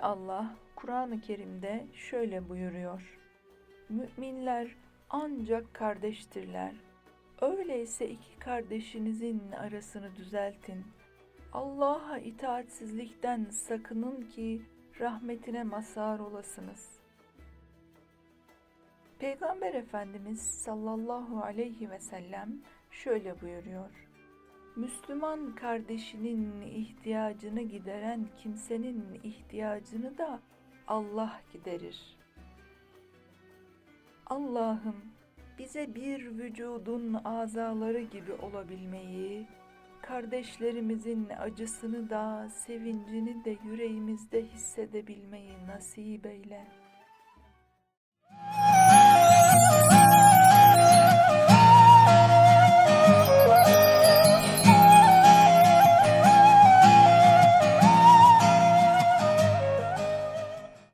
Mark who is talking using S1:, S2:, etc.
S1: Allah Kur'an-ı Kerim'de şöyle buyuruyor. Müminler ancak kardeştirler. Öyleyse iki kardeşinizin arasını düzeltin. Allah'a itaatsizlikten sakının ki rahmetine mazhar olasınız. Peygamber Efendimiz sallallahu aleyhi ve sellem şöyle buyuruyor. Müslüman kardeşinin ihtiyacını gideren kimsenin ihtiyacını da Allah giderir. Allah'ım bize bir vücudun azaları gibi olabilmeyi, kardeşlerimizin acısını da sevincini de yüreğimizde hissedebilmeyi nasip eyle.